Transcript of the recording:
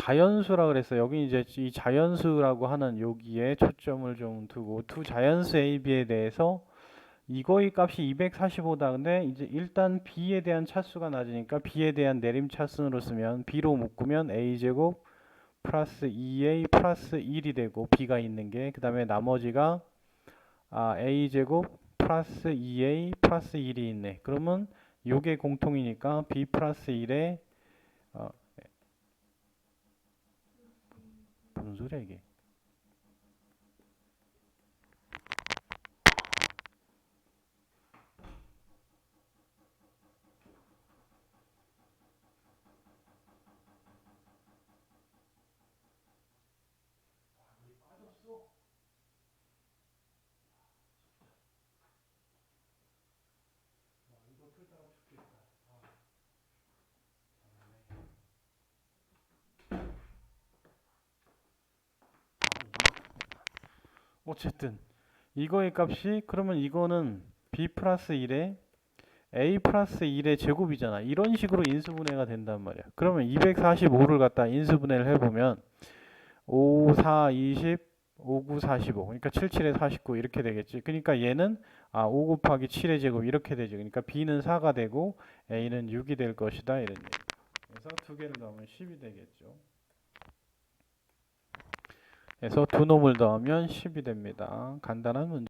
자연수라 그랬어. 여기 이제 이 자연수라고 하는 여기에 초점을 좀 두고 두 자연수 A, B에 대해서 이거의 값이 245다. 근데 이제 일단 B에 대한 차수가 낮으니까 B에 대한 내림 차순으로 쓰면 B로 묶으면 A 제곱 플러스 2A 플러스 1이 되고 B가 있는 게 그 다음에 나머지가 아, A 제곱 플러스 2A 플러스 1이 있네. 그러면 요게 공통이니까 B 플러스 1에 어, 소리야 이게? 어쨌든 이거의 값이 그러면 이거는 b 플러스 1에 a 플러스 1의 제곱이잖아. 이런 식으로 인수분해가 된단 말이야. 그러면 245를 갖다 인수분해를 해보면 5, 4, 20, 5, 9, 45. 그러니까 7, 7에 49 이렇게 되겠지. 그러니까 얘는 아, 5 곱하기 7의 제곱 이렇게 되죠. 그러니까 b는 4가 되고 a는 6이 될 것이다. 이런 얘기. 그래서 두 개를 더하면 10이 되겠죠. 그래서 두 놈을 더하면 10이 됩니다. 간단한 문제.